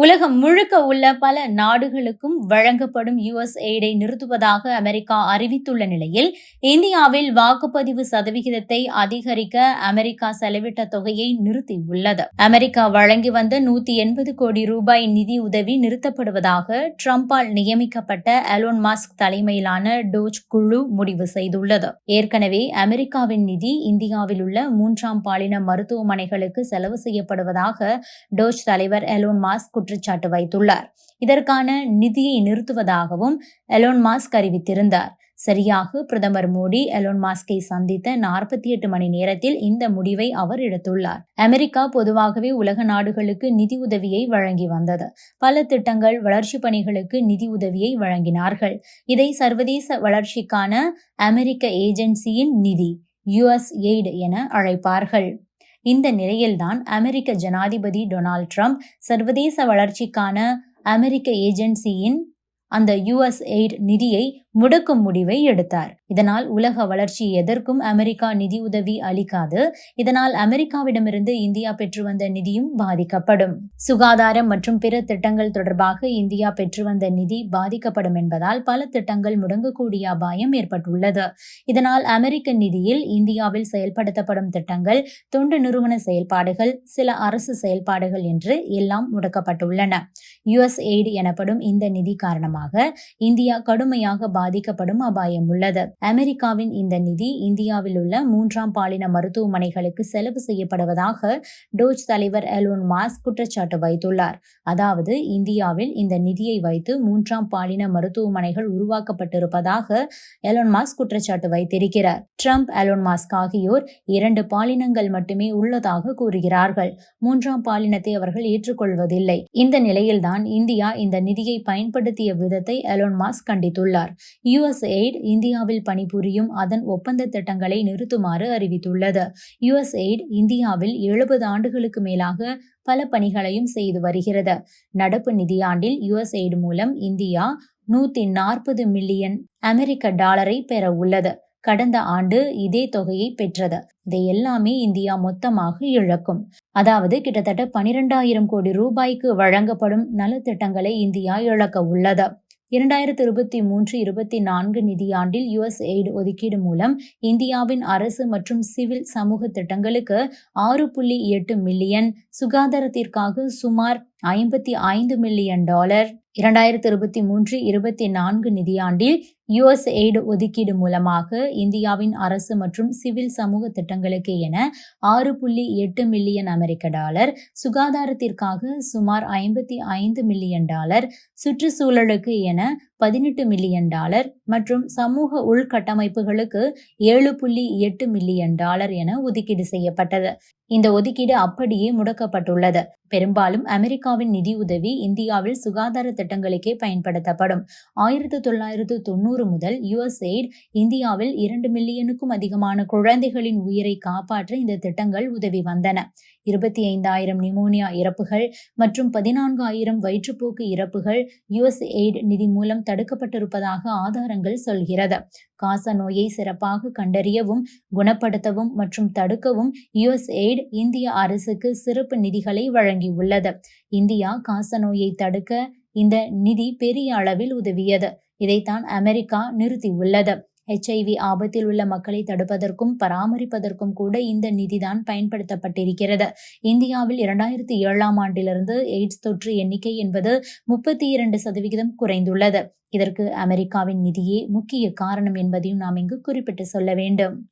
உலகம் முழுக்க உள்ள பல நாடுகளுக்கும் வழங்கப்படும் யுஎஸ் எய்டை நிறுத்துவதாக அமெரிக்கா அறிவித்துள்ள நிலையில் இந்தியாவில் வாக்குப்பதிவு சதவிகிதத்தை அதிகரிக்க அமெரிக்கா செலவிட்ட தொகையை நிறுத்தியுள்ளது. அமெரிக்கா வழங்கி வந்த நூத்தி எண்பது கோடி ரூபாய் நிதி உதவி நிறுத்தப்படுவதாக ட்ரம்பால் நியமிக்கப்பட்ட அலோன் மாஸ்க் தலைமையிலான டோஜ் குழு முடிவு செய்துள்ளது. ஏற்கனவே அமெரிக்காவின் நிதி இந்தியாவில் உள்ள மூன்றாம் பாலின மருத்துவமனைகளுக்கு செலவு செய்யப்படுவதாக டோஜ் தலைவர் எலோன் மாஸ்க் குற்றச்சாட்டு வைத்துள்ளார். இதற்கான நிதியை நிறுத்துவதாகவும் எலோன் மாஸ்க் அறிவித்திருந்தார். சரியாக பிரதமர் மோடி எலோன் மாஸ்கை சந்தித்த நாற்பத்தி எட்டு மணி நேரத்தில் இந்த முடிவை அவர் எடுத்துள்ளார். அமெரிக்கா பொதுவாகவே உலக நாடுகளுக்கு நிதி உதவியை வழங்கி வந்தது. பல திட்டங்கள் வளர்ச்சி பணிகளுக்கு நிதி உதவியை வழங்கினார்கள். இதை சர்வதேச வளர்ச்சிக்கான அமெரிக்க ஏஜென்சியின் நிதி யுஎஸ் எய்டு என அழைப்பார்கள். இந்த நிலையில்தான் அமெரிக்க ஜனாதிபதி டொனால்ட் ட்ரம்ப் சர்வதேச வளர்ச்சிக்கான அமெரிக்க ஏஜென்சியின் அந்த யுஎஸ் எய்ட் நிதியை முடக்கும் முடிவை எடுத்தார். இதனால் உலக வளர்ச்சி எதற்கும் அமெரிக்கா நிதியுதவி அளிக்காது. இதனால் அமெரிக்காவிடமிருந்து இந்தியா பெற்று வந்த நிதியும் பாதிக்கப்படும். சுகாதாரம் மற்றும் பிற திட்டங்கள் தொடர்பாக இந்தியா பெற்று வந்த நிதி பாதிக்கப்படும் என்பதால் பல திட்டங்கள் முடங்கக்கூடிய அபாயம் ஏற்பட்டுள்ளது. இதனால் அமெரிக்க நிதியில் இந்தியாவில் செயல்படுத்தப்படும் திட்டங்கள் தொண்டு நிறுவன செயல்பாடுகள் சில அரசு செயல்பாடுகள் என்று எல்லாம் முடக்கப்பட்டுள்ளன. யுஎஸ் எய்டு எனப்படும் இந்த நிதி காரணமாக இந்தியா கடுமையாக பாதிக்கப்படும் அபாயம் உள்ளது. அமெரிக்காவின் இந்த நிதி இந்தியாவில் உள்ள மூன்றாம் பாலின மருத்துவமனைகளுக்கு செலவு செய்யப்படுவதாக டோஜ் தலைவர் எலோன் மாஸ் குற்றச்சாட்டு வைத்துள்ளார். அதாவது இந்தியாவில் இந்த நிதியை வைத்து மூன்றாம் பாலின மருத்துவமனைகள் உருவாக்கப்பட்டிருப்பதாக எலோன் மாஸ் குற்றச்சாட்டு வைத்திருக்கிறார். ட்ரம்ப் எலோன் மாஸ்க் ஆகியோர் இரண்டு பாலினங்கள் மட்டுமே உள்ளதாக கூறுகிறார்கள். மூன்றாம் பாலினத்தை அவர்கள் ஏற்றுக்கொள்வதில்லை. இந்த நிலையில்தான் இந்தியா இந்த நிதியை பயன்படுத்திய விதத்தை எலோன் மாஸ்க் கண்டித்துள்ளார். யுஎஸ்எய்ட் இந்தியாவில் பணிபுரியும் அதன் ஒப்பந்த திட்டங்களை நிறுத்துமாறு அறிவித்துள்ளது. யுஎஸ்எய்ட் இந்தியாவில் எழுபது ஆண்டுகளுக்கு மேலாக பல பணிகளையும் செய்து வருகிறது. நடப்பு நிதியாண்டில் யுஎஸ்எய்டு மூலம் இந்தியா நூத்தி நாற்பது மில்லியன் அமெரிக்க டாலரை பெற உள்ளது. கடந்த ஆண்டு இதே தொகையை பெற்றது. இதை எல்லாமே இந்தியா மொத்தமாக இழக்கும். அதாவது கிட்டத்தட்ட பனிரெண்டாயிரம் கோடி ரூபாய்க்கு வழங்கப்படும் நலத்திட்டங்களை இந்தியா இழக்க உள்ளது. இரண்டாயிரத்தி இருபத்தி மூன்று இருபத்தி நான்கு நிதியாண்டில் யுஎஸ் எய்டு ஒதுக்கீடு மூலம் இந்தியாவின் அரசு மற்றும் சிவில் சமூக திட்டங்களுக்கு ஆறு புள்ளி எட்டு மில்லியன் சுகாதாரத்திற்காக சுமார் ஐம்பத்தி ஐந்து மில்லியன் டாலர் இரண்டாயிரத்தி இருபத்தி மூன்று இருபத்தி நான்கு நிதியாண்டில் யுஎஸ் எய்டு ஒதுக்கீடு மூலமாக இந்தியாவின் அரசு மற்றும் சிவில் சமூக திட்டங்களுக்கு என ஆறு புள்ளி எட்டு மில்லியன் அமெரிக்க டாலர் சுகாதாரத்திற்காக சுமார் ஐம்பத்தி ஐந்து மில்லியன் டாலர் சுற்றுச்சூழலுக்கு என பதினெட்டு மில்லியன் டாலர் மற்றும் சமூக உள்கட்டமைப்புகளுக்கு ஏழு புள்ளி எட்டு மில்லியன் டாலர் என ஒதுக்கீடு செய்யப்பட்டது. இந்த ஒதுக்கீடு அப்படியே முடக்கப்பட்டுள்ளது. பெரும்பாலும் அமெரிக்காவின் நிதி உதவி இந்தியாவில் சுகாதார திட்டங்களுக்கே பயன்படுத்தப்படும். ஆயிரத்தி தொள்ளாயிரத்து தொண்ணூறு முதல் யுஎஸ்எய்ட் இந்தியாவில் இரண்டு மில்லியனுக்கும் அதிகமான குழந்தைகளின் உயிரை காப்பாற்ற இந்த திட்டங்கள் உதவி வந்தன. இருபத்தி ஐந்தாயிரம் நிமோனியா இறப்புகள் மற்றும் பதினான்காயிரம் வயிற்றுப்போக்கு இறப்புகள் யுஎஸ் எய்ட் நிதி மூலம் தடுக்கப்பட்டிருப்பதாக ஆதாரங்கள் சொல்கிறது. காச நோயை சிறப்பாக கண்டறியவும் குணப்படுத்தவும் மற்றும் தடுக்கவும் யுஎஸ் எய்ட் இந்திய அரசுக்கு சிறப்பு நிதிகளை வழங்கியுள்ளது. இந்தியா காச நோயை தடுக்க இந்த நிதி பெரிய அளவில் உதவியது. இதைத்தான் அமெரிக்கா நிறுத்தியுள்ளது. ஹெச்ஐவி ஆபத்தில் உள்ள மக்களை தடுப்பதற்கும் பராமரிப்பதற்கும் கூட இந்த நிதிதான் பயன்படுத்தப்பட்டிருக்கிறது. இந்தியாவில் இரண்டாயிரத்தி ஏழாம் ஆண்டிலிருந்து எய்ட்ஸ் தொற்று எண்ணிக்கை என்பது முப்பத்தி இரண்டு சதவிகிதம் குறைந்துள்ளது. இதற்கு அமெரிக்காவின் நிதியே முக்கிய காரணம் என்பதையும் நாம் இங்கு குறிப்பிட்டு சொல்ல வேண்டும்.